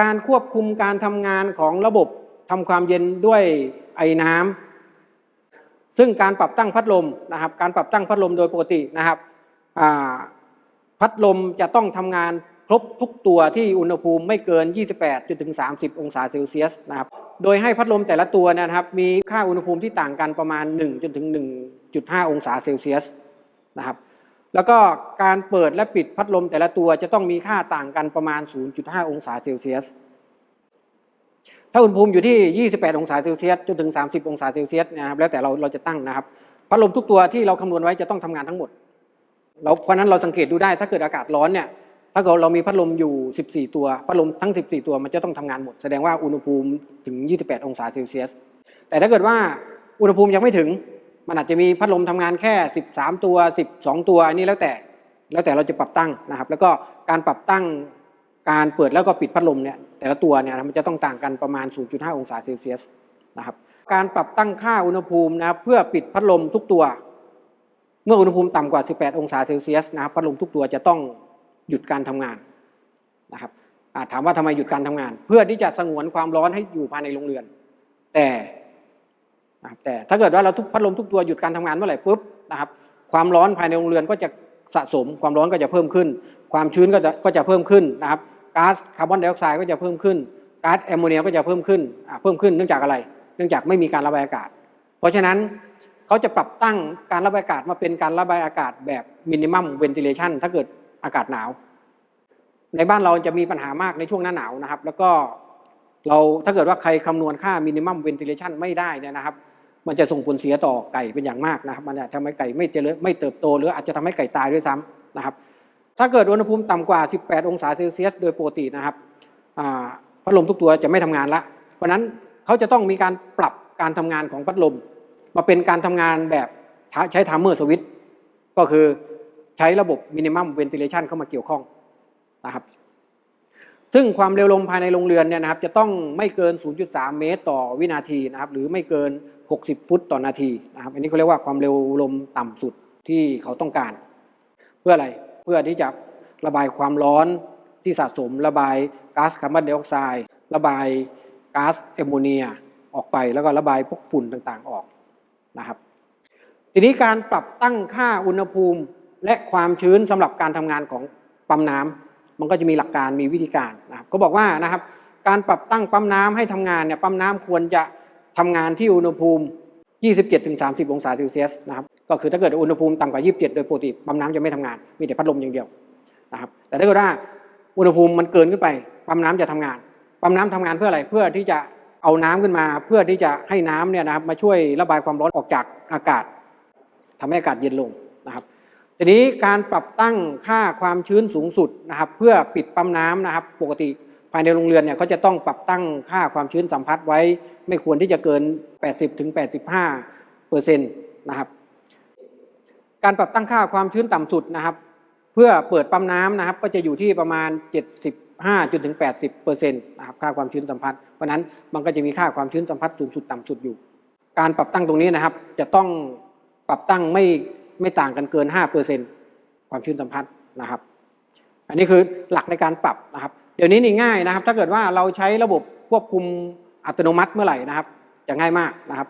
การควบคุมการทำงานของระบบทำความเย็นด้วยไอ้น้ำซึ่งการปรับตั้งพัดลมนะครับ การปรับตั้งพัดลมโดยปกตินะครับพัดลมจะต้องทำงานครบทุกตัวที่อุณหภูมิไม่เกิน 28จนถึง30 องศาเซลเซียสนะครับ โดยให้พัดลมแต่ละตัวนยนะครับ มีค่าอุณหภูมิที่ต่างกันประมาณ 1 จนถึง 1.5 องศาเซลเซียสนะครับ แล้วก็การเปิดและปิดพัดลมแต่ละตัวจะต้องมีค่าต่างกันประมาณ 0.5 องศาเซลเซียส ถ้าอุณหภูมิอยู่ที่ 28 องศาเซลเซียสจนถึง 30 องศาเซลเซียสนะครับแล้วแต่เราเราจะตั้งนะครับ พัดลมทุกตัวที่เราคำนวณไว้จะต้องทำงานทั้งหมดเราเพราะฉะนั้นเราสังเกตดูได้ถ้าเกิดอากาศร้อนเนี่ยถ้าเกิดเรามีพัดลมอยู่ 14 ตัว พัดลมทั้ง 14 ตัวมันจะต้องทำงานหมด แสดงว่าอุณหภูมิถึง 28 องศาเซลเซียส แต่ถ้าเกิดว่าอุณหภูมิยังไม่ถึง มันอาจจะมีพัดลมทำงานแค่ 13 ตัว 12 ตัวอันนี้แล้วแต่แล้วแต่เราจะปรับตั้งนะครับ แล้วก็การปรับตั้งการเปิดแล้วก็ปิดพัดลมเนี่ยแต่ละตัวเนี่ยมันจะต้องต่างกันประมาณ 0.5 องศาเซลเซียสนะครับการปรับตั้งค่าอุณหภูมินะครับเพื่อปิดพัดลมทุกตัว เมื่ออุณหภูมิต่ำกว่า 18 องศาเซลเซียสนะครับพัดลมทุกตัวจะต้องหยุดการทำงานนะครับถามว่าทำไมหยุดการทำงาน เพื่อที่จะสงวนความร้อนให้อยู่ภายในโรงเรือน แต่ นะครับแต่ถ้าเกิดว่าเราทุกพัดลมทุกตัวหยุดการทำงานเมื่อไหร่ปุ๊บนะครับความร้อนภายในโรงเรือนก็จะสะสมความร้อนก็จะเพิ่มขึ้น ความชื้นก็จะก็จะเพิ่มขึ้นนะครับก๊าซคาร์บอนไดออกไซด์ก็จะเพิ่มขึ้นก๊าซแอมโมเนียก็จะเพิ่มขึ้นเพิ่มขึ้นเนื่องจากอะไร เนื่องจากไม่มีการระบายอากาศ เพราะฉะนั้นเขาจะปรับตั้งการระบายอากาศมาเป็นการระบายอากาศแบบมินิมัมเวนติเลชันถ้าเกิดอากาศหนาว ในบ้านเราจะมีปัญหามากในช่วงหน้าหนาวนะครับ แล้วก็เราถ้าเกิดว่าใครคำนวณค่ามินิมัมเวนติเลชันไม่ได้เนี่ยนะครับ มันจะส่งผลเสียต่อไก่เป็นอย่างมากนะครับ มันจะทำให้ไก่ไม่เจริญไม่เติบโต หรืออาจจะทำให้ไก่ตายด้วยซ้ำนะครับ ถ้าเกิดอุณหภูมิต่ำกว่า 18 องศาเซลเซียส โดยปกตินะครับพัดลมทุกตัวจะไม่ทำงานละ เพราะนั้นเขาจะต้องมีการปรับการทำงานของพัดลม มาเป็นการทำงานแบบใช้ทามเมอร์สวิตก็คือใช้ระบบมินิมัมเวนติเลชันเข้ามาเกี่ยวข้องนะครับซึ่งความเร็วลมภายในโรงเรือนเนี่ยนะครับจะต้องไม่เกิน 0.3 เมตร ต่อวินาทีนะครับหรือไม่เกิน 60 ฟุตต่อนาทีนะครับ อันนี้เขาเรียกว่าความเร็วลมต่ำสุดที่เขาต้องการ เพื่ออะไรเพื่อที่จะระบายความร้อนที่สะสม ระบายก๊าซคาร์บอนไดออกไซด์ระบายก๊าซแอมโมเนียออกไปแล้วก็ระบายพวกฝุ่นต่างๆออกนะครับ ทีนี้การปรับตั้งค่าอุณหภูมิและความชื้นสำหรับการทำงานของปั๊มน้ำมันก็จะมีหลักการมีวิธีการนะครับ ก็บอกว่านะครับ การปรับตั้งปั๊มน้ำให้ทำงานเนี่ยปั๊มน้ำควรจะ ทำงานที่อุณหภูมิ 27-30 องศาเซลเซียสนะครับก็คือถ้าเกิดอุณหภูมิต่ำกว่า 27 โดยปกติปั๊มน้ำจะไม่ทำงาน มีแต่พัดลมอย่างเดียวนะครับแต่ถ้าเกิดว่าอุณหภูมิมันเกินขึ้นไปปั๊มน้ำจะทำงานปั๊มน้ำทำงานเพื่ออะไรเพื่อที่จะเอาน้ำขึ้นมาเพื่อที่จะให้น้ำเนี่ยนะครับมาช่วยระบายความร้อนออกจากอากาศทำให้อากาศเย็นลงนะครับ ทีนี้การปรับตั้งค่าความชื้นสูงสุดนะครับ เพื่อปิดปั๊มน้ำนะครับ ปกติ ภายในโรงเรือนเนี่ยเขาจะต้องปรับตั้งค่าความชื้นสัมผัสไว้ ไม่ควรที่จะเกิน 80ถึง85เปอร์เซ็นต์นะครับ การปรับตั้งค่าความชื้นต่ำสุดนะครับ เพื่อเปิดปั๊มน้ำนะครับ ก็จะอยู่ที่ประมาณ 75จนถึง80เปอร์เซ็นต์นะครับค่าความชื้นสัมผัสเพราะนั้นมันก็จะมีค่าความชื้นสัมผัสสูงสุดต่ำสุดอยู่ การปรับตั้งตรงนี้นะครับ จะต้องปรับตั้งไม่ไม่ต่างกันเกิน5เปอร์เซ็นต์ความชื้นสัมผัสนะครับ อันนี้คือหลักในการปรับนะครับ ดี๋ยวนี้นี่ง่ายนะครับ ถ้าเกิดว่าเราใช้ระบบควบคุมอัตโนมัติเมื่อไหร่นะครับ จะง่ายมากนะครับ